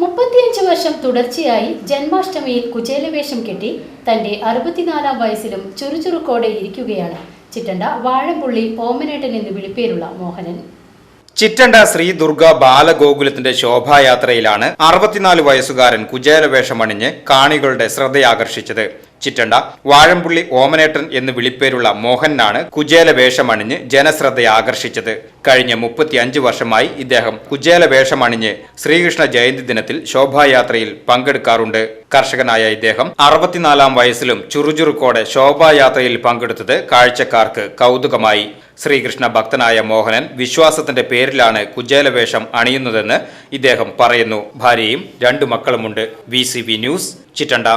മുപ്പത്തിയഞ്ച് വർഷം തുടർച്ചയായി ജന്മാഷ്ടമിയിൽ കുചേലവേഷം കെട്ടി തന്റെ അറുപത്തിനാലാം വയസ്സിലും ചുറുചുറുക്കോടെ ഇരിക്കുകയാണ്. ചിറ്റണ്ട വാഴമ്പുള്ളി ഓമനേട്ടൻ എന്ന് വിളിപ്പേരുള്ള മോഹനൻ. ചിറ്റണ്ട ശ്രീ ദുർഗ ബാലഗോകുലത്തിന്റെ ശോഭായാത്രയിലാണ് അറുപത്തിനാല് വയസ്സുകാരൻ കുചേലവേഷമണിഞ്ഞ് കാണികളുടെ ശ്രദ്ധയാകർഷിച്ചത്. ചിറ്റണ്ട വാഴംപുള്ളി ഓമനേട്ടൻ എന്ന് വിളിപ്പേരുള്ള മോഹനാണ് കുചേല വേഷമണിഞ്ഞ് ജനശ്രദ്ധ ആകർഷിച്ചത് കഴിഞ്ഞ മുപ്പത്തിയഞ്ച് വർഷമായി ഇദ്ദേഹം കുചേല വേഷമണിഞ്ഞ് ശ്രീകൃഷ്ണ ജയന്തി ദിനത്തിൽ ശോഭായാത്രയിൽ പങ്കെടുക്കാറുണ്ട്. കർഷകനായ ഇദ്ദേഹം അറുപത്തിനാലാം വയസ്സിലും ചുറുചുറുക്കോടെ ശോഭായാത്രയിൽ പങ്കെടുത്തത് കാഴ്ചക്കാർക്ക് കൗതുകമായി. ശ്രീകൃഷ്ണ ഭക്തനായ മോഹനൻ വിശ്വാസത്തിന്റെ പേരിലാണ് കുചേലവേഷം അണിയുന്നതെന്ന് ഇദ്ദേഹം പറയുന്നു. ഭാര്യയും രണ്ടു മക്കളുമുണ്ട്. V News Chittanda.